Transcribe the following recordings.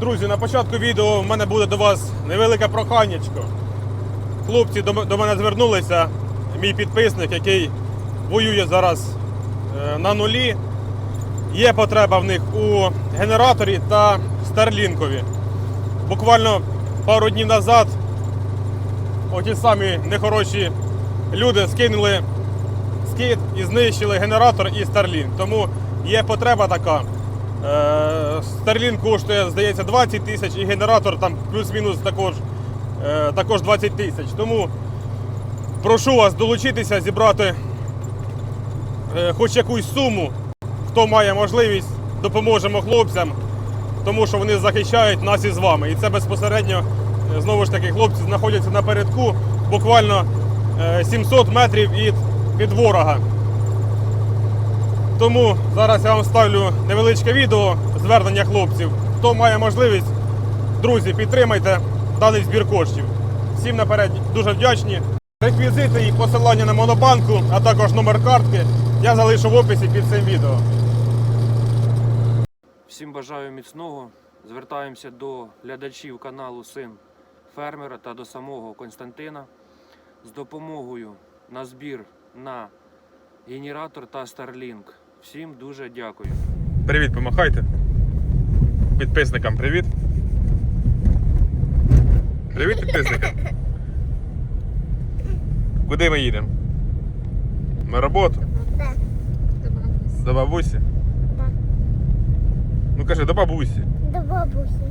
Друзі, на початку відео в мене буде до вас невелике проханнячко. Хлопці до, мене звернулися, мій підписник, який воює зараз е, на нулі. Є потреба в них у генераторі та старлінкові. Буквально пару днів назад оті самі нехороші люди скинули скид і знищили генератор і Starlink. Тому є потреба така. Е, Starlink коштує, здається, 20 тисяч і генератор там плюс-мінус також, е, також 20 тисяч. Тому прошу вас долучитися, зібрати е, хоч якусь суму. Хто має можливість, допоможемо хлопцям, тому що вони захищають нас із вами. І це безпосередньо, е, знову ж таки, хлопці знаходяться напередку, буквально е, 700 метрів від, від ворога. Тому зараз я вам ставлю невеличке відео звернення хлопців. Хто має можливість, друзі, підтримайте даний збір коштів. Всім наперед дуже вдячні. Реквізити і посилання на монобанку, а також номер картки я залишу в описі під цим відео. Всім бажаю міцного. Звертаємося до глядачів каналу Син фермера та до самого Константина з допомогою на збір на генератор та Starlink. Всім дуже дякую. Привіт, помахайте. Підписникам привіт. Привіт підписникам. Куди ми їдемо? На роботу? Да. До бабусі? Да. Ну кажи, до бабусі. До бабусі.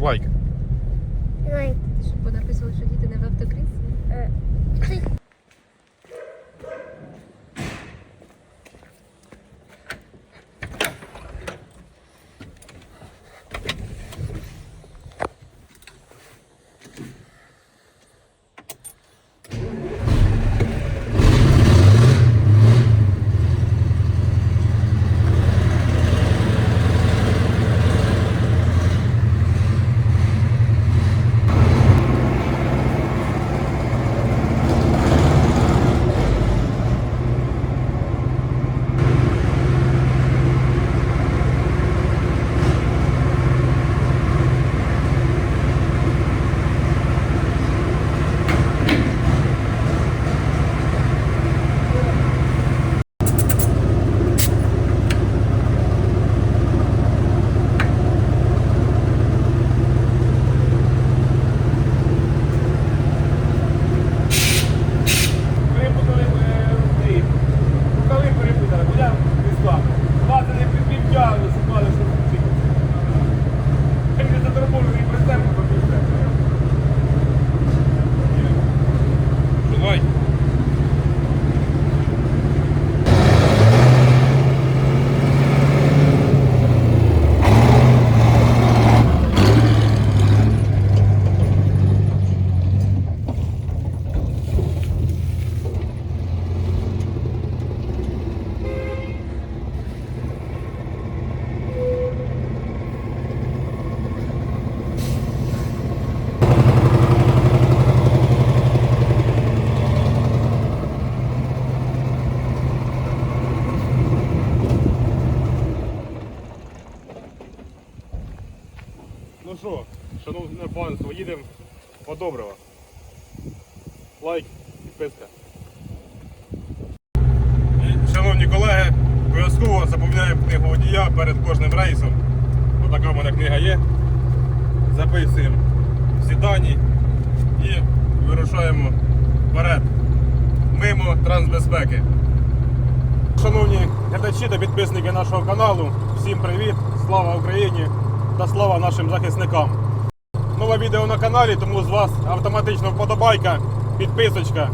Лайк. Ой, Щоб понаписували, що діти не в автокріслі. Е, доброго. Лайк, підписка. Шановні колеги, обов'язково заповняємо книгу водія перед кожним рейсом. Отака в мене книга є. Записуємо всі дані і вирушаємо вперед. Мимо трансбезпеки. Шановні глядачі та підписники нашого каналу, всім привіт! Слава Україні та слава нашим захисникам! Нове відео на каналі, тому з вас автоматично вподобайка, підписочка.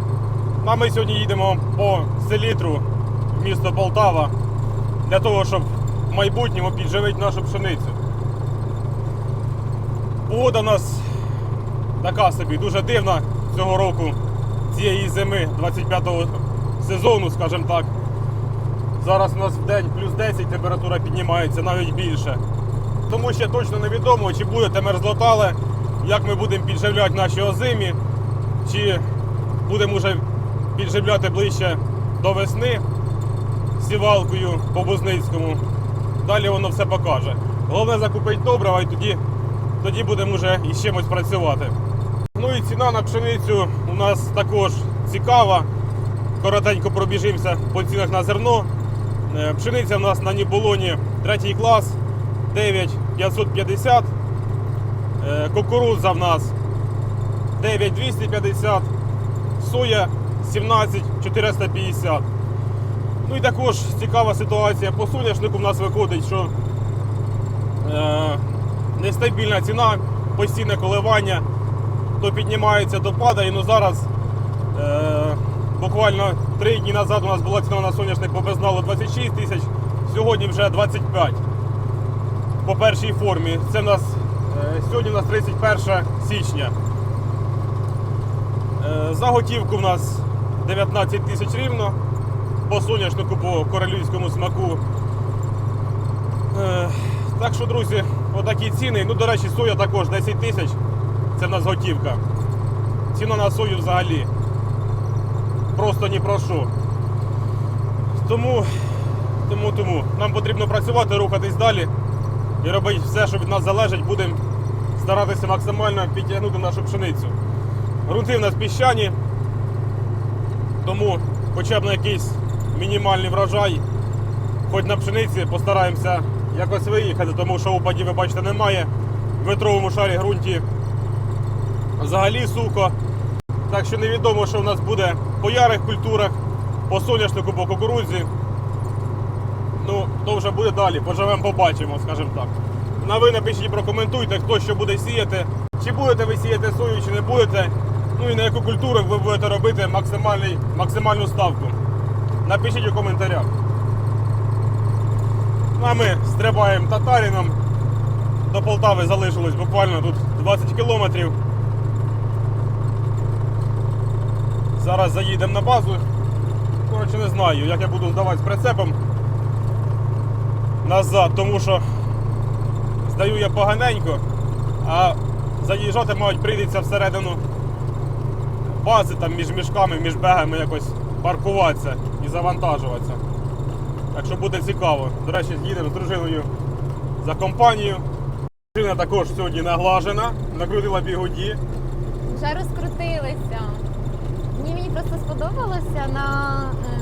Ну, А ми сьогодні їдемо по селітру в місто Полтава для того, щоб в майбутньому підживити нашу пшеницю. Погода у нас така собі, дуже дивна цього року, цієї зими 25-го сезону, скажімо так. Зараз у нас в день плюс 10 температура піднімається навіть більше тому ще точно невідомо, чи буде те мерзлотале, як ми будемо підживляти наші озимі, чи будемо вже підживляти ближче до весни сівалкою по Бузницькому. Далі воно все покаже. Головне закупити добрива і тоді тоді будемо вже із чимось працювати. Ну і ціна на пшеницю у нас також цікава. Коротенько пробіжимося по цінах на зерно. Е, пшениця у нас на ніболоні 3 клас 9 550, е, кукурудза в нас 9250, соя 17450. Ну і також цікава ситуація по соняшнику в нас виходить, що е, нестабільна ціна, постійне коливання, то піднімається, то падає. Ну зараз е, буквально 3 дні назад у нас була ціна на соняшник по безналу 26 тисяч, сьогодні вже 25 по першій формі. Це в нас е, сьогодні у нас 31 січня. Е, Заготівку в нас 19 тисяч рівно. По соняшнику, по королівському смаку. Е, Так що, друзі, отакі ціни. Ну, до речі, соя також 10 тисяч. Це в нас готівка. Ціна на сою взагалі. Просто ні про що. Тому, тому, тому нам потрібно працювати, рухатись далі і робити все, що від нас залежить. Будемо старатися максимально підтягнути нашу пшеницю. Грунти в нас піщані, тому хоча б на якийсь мінімальний врожай, хоч на пшениці постараємося якось виїхати, тому що опадів, ви бачите, немає. В метровому шарі ґрунті взагалі сухо. Так що невідомо, що в нас буде по ярих культурах, по соняшнику, по кукурудзі. Ну, то вже буде далі. Поживемо, побачимо, скажімо так. На ви напишіть, прокоментуйте, хто що буде сіяти. Чи будете ви сіяти сою, чи не будете. Ну і на яку культуру ви будете робити максимальну ставку. Напишіть у коментарях. Ну, а ми стрибаємо татаріном. До Полтави залишилось буквально тут 20 кілометрів. Зараз заїдемо на базу. Коротше, не знаю, як я буду здавати з прицепом назад, тому що здаю я поганенько, а заїжджати, мабуть, прийдеться всередину бази, там між мішками, між бегами якось паркуватися і завантажуватися. Так що буде цікаво. До речі, їдемо з дружиною за компанію. Дружина також сьогодні наглажена, накрутила бігуді. Вже розкрутилися. Мені мені просто сподобалося на е,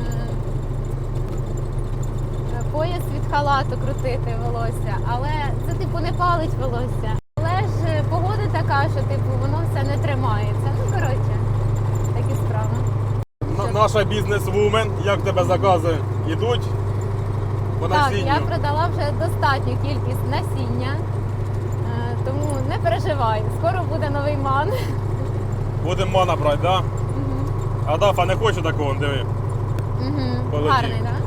пояс від халату крутити волосся, але це типу не палить волосся. Але ж е, погода така, що типу воно все не тримається. Ну коротше, такі справи. На- Наша бізнес-вумен, як тебе закази йдуть по Так, насінню? я продала вже достатню кількість насіння, е, тому не переживай, скоро буде новий ман. Будемо мана брати, да? Мгм. А Дафа не хоче такого, диви. Полетів. Гарний, так? Клас.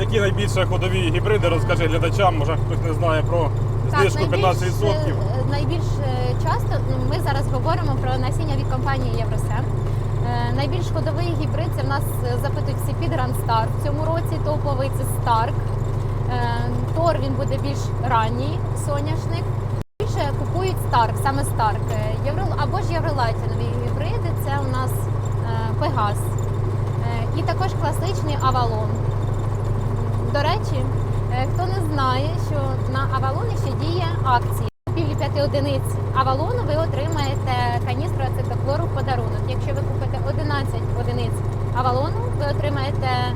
Які найбільше ходові гібриди, розкажи глядачам, може хтось не знає про знижку 15%. е, найбільш е, часто ну, ми зараз говоримо про насіння від компанії Євросем. Е, Найбільш ходовий гібрид це в нас запитують всі під Рандстар. В цьому році топовий це Старк. Е, Тор він буде більш ранній соняшник. Більше купують Старк, саме Старк. Євро або ж євролайтінові гібриди. Це у нас Пегас. І також класичний Авалон. До речі, е, хто не знає, що на Авалоні ще діє акція. Купівлі 5 одиниць Авалону ви отримаєте каністру ацетоклору в подарунок. Якщо ви купите 11 одиниць Авалону, ви отримаєте е,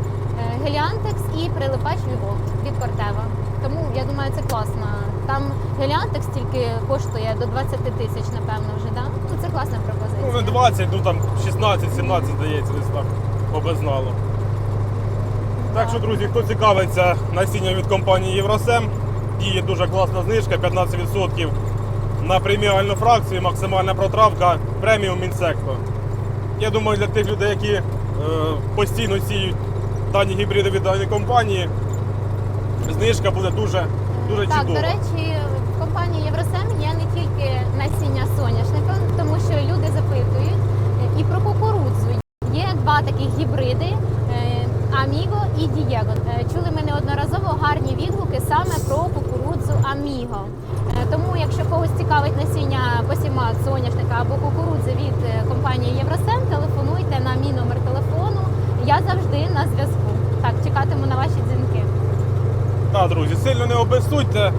Геліантекс і прилипач Віволт від Кортева. Тому я думаю, це класно. Там Геліантекс тільки коштує до 20 тисяч, напевно, вже да? Ну це класна Ну, пропозиція. не 20, ну там 16-17, здається, десь так по безналу. Так що, друзі, хто цікавиться насінням від компанії Євросем, діє дуже класна знижка, 15% на преміальну фракцію, максимальна протравка, преміум інсекто. Я думаю, для тих людей, які е, постійно сіють дані гібриди від даної компанії, знижка буде дуже, дуже так, чудова. до речі, в компанії Євросем є не тільки насіння соняшника, тому що люди запитують е, і про кукурудзу. Є два таких гібриди Аміго і Дієго. Е, Чули ми неодноразово гарні відгуки саме про кукурудзу Аміго. Е, Тому, якщо когось цікавить насіння посіма соняшника або кукурудзи від е, компанії Євросем, телефонуйте на мій номер телефону. Я завжди на зв'язку. Так, чекатиму на ваші дзвінки. Так, друзі, сильно не обезсудьте. Е,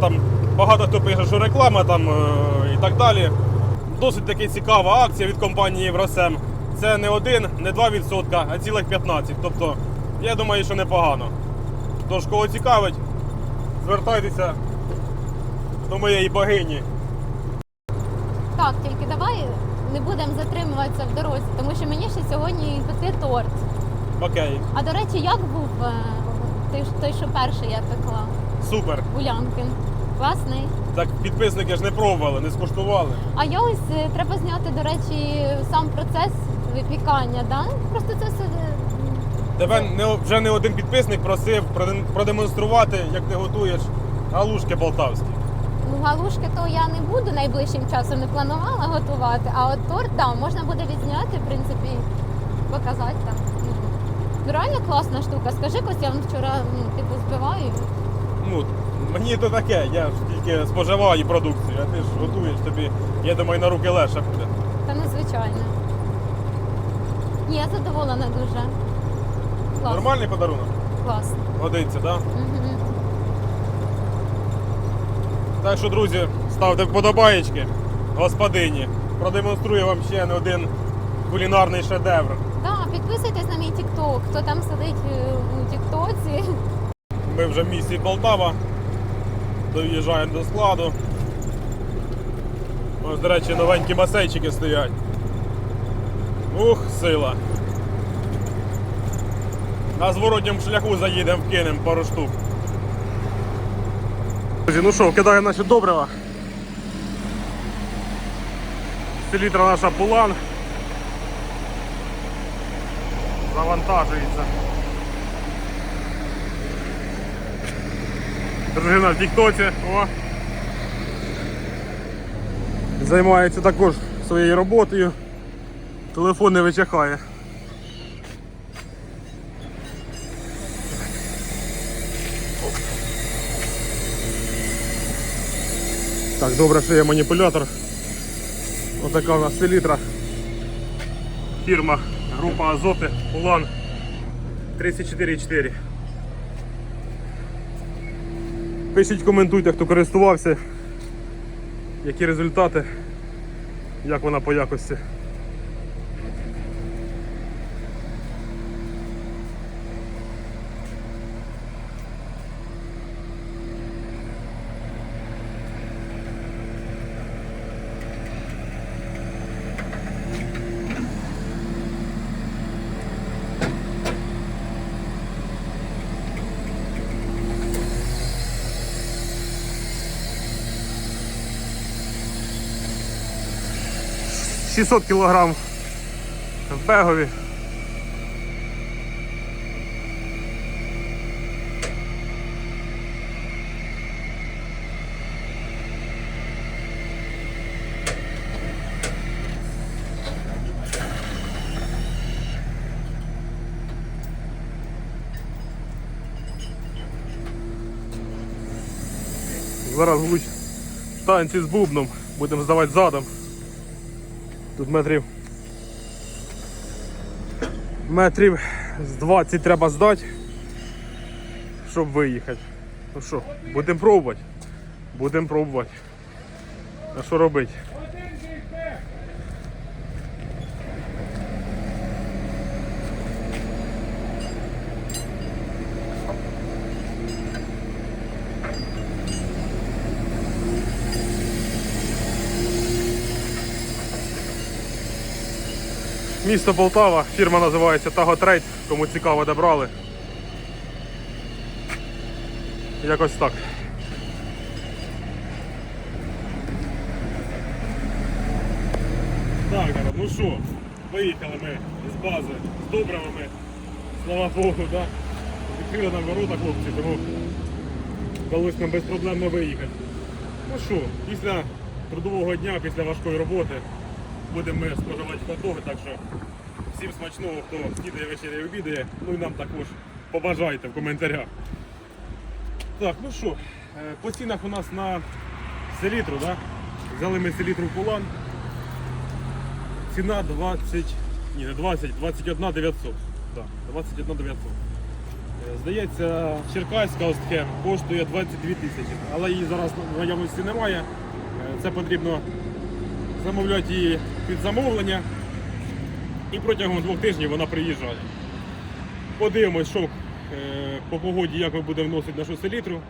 Там багато хто пише, що реклама там і так далі. Досить таки цікава акція від компанії Євросем. Це не один, не 2%, а цілих 15. Тобто, я думаю, що непогано. Тож, кого цікавить, звертайтеся до моєї богині. Так, тільки давай не будемо затримуватися в дорозі, тому що мені ще сьогодні пекти торт. Окей, А до речі, як був е, ж- той, що перший я пекла? супер. Улянкин. Класний. Так підписники ж не пробували, не скуштували. А я ось е, треба зняти, до речі, сам процес випікання, да? Просто це все. е, Тебе не, вже не один підписник просив продемонструвати, як ти готуєш галушки полтавські. Ну, галушки то я не буду найближчим часом не планувала готувати, а от торт, да, можна буде відзняти, в принципі, показати там. Ну, реально класна штука. Скажи, Костя, я вон вчора ну, типу збиваю. Ну, мені то таке, я ж тільки споживаю продукцію, а ти ж готуєш тобі, я думаю, на руки легше буде. Та незвичайно. Ні, я задоволена дуже. Клас. Нормальний подарунок? Класно. Годиться, так? Да? Угу. Так що, друзі, ставте вподобаєчки господині. Продемонструю вам ще не один кулінарний шедевр. Так, підписуйтесь на мій TikTok. Хто там сидить е, у Тіктоці. Ми вже в місті Полтава. Доїжджаємо до складу. Ось, до речі, новенькі басейчики стоять. Ух, сила. На зворотньому шляху заїдемо, вкинемо пару штук. Друзі, ну що, кидаємо наші добрива. Селітра наша пулан. Завантажується. Дружина в Тіктоці. О. Займається також своєю роботою. Телефон не вичахає. Так, добре, що є маніпулятор. Отака у нас селітра. Фірма, група Азоти, Улан 34,4. Пишіть, коментуйте, хто користувався, які результати, як вона по якості. – 600 кг в бегові. Зараз глуч танці з бубном, будемо здавати задом. Тут метрів. Метрів з 20 треба здати, щоб виїхати. Ну що, будемо пробувати. Будемо пробувати. А що робити? Місто Полтава, фірма називається Таго Трейд, кому цікаво добрали. Якось так. Так, ну що, поїхали ми з бази з добривами. Слава Богу, да? Відкрили нам ворота хлопці, тому вдалося нам безпроблемно виїхати. Ну що, після трудового дня, після важкої роботи будемо споживати хот-доги, так що всім смачного, хто снідає і обідає, ну і нам також побажайте в коментарях. Так, ну що, е, по цінах у нас на селітру, да? взяли ми селітру Пулан. Ціна 20, Ні, не 20, 21 900. Да, 21 900. Е, Здається, черкаська Остхем коштує 22 тисячі, але її зараз в наявності немає. Е, Це потрібно замовляти її під замовлення. І протягом двох тижнів вона приїжджає. Подивимось, що е, по погоді, як ми будемо вносити нашу селітру.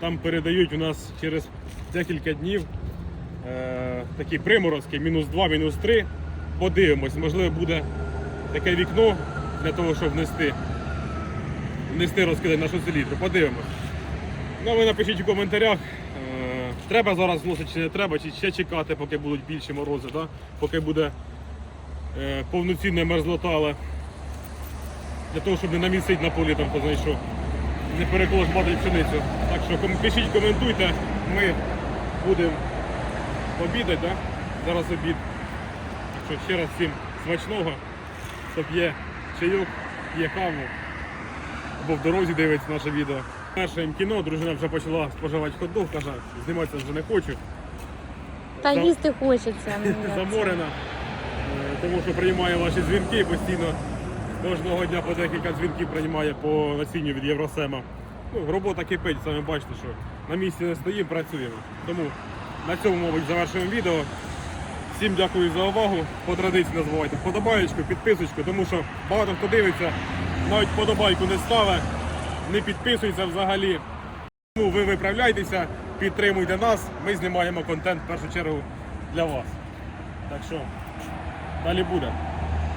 Там передають у нас через декілька днів е, такі приморозки, мінус 2, мінус 3. Подивимось, можливо, буде таке вікно для того, щоб внести, внести розкиди нашу селітру. Подивимось. Ну, а ви напишіть у коментарях, треба зараз вносити чи не треба, чи ще чекати, поки будуть більші морози, да? поки буде е, повноцінна мерзлота, але для того, щоб не намісити на полі там знайшов, не переколошмати пшеницю. Так що ком- пишіть, коментуйте, ми будемо обідати, да? зараз обід. Так що ще раз всім смачного, хто п'є чайок, п'є каву або в дорозі дивиться наше відео. Перше кіно, дружина вже почала споживати хот-дог, каже, зніматися вже не хочу. Та Зам- їсти хочеться. заморена, е, тому що приймає ваші дзвінки постійно. Кожного дня по декілька дзвінків приймає по насінню від Євросема. Ну, робота кипить, самі бачите, що на місці не стоїмо, працюємо. Тому на цьому, мабуть, завершуємо відео. Всім дякую за увагу. По традиції називайте вподобаєчку, підписочку, тому що багато хто дивиться, навіть подобайку не ставить, не підписуються взагалі. Тому ви виправляйтеся, підтримуйте нас. Ми знімаємо контент в першу чергу для вас. Так що далі буде.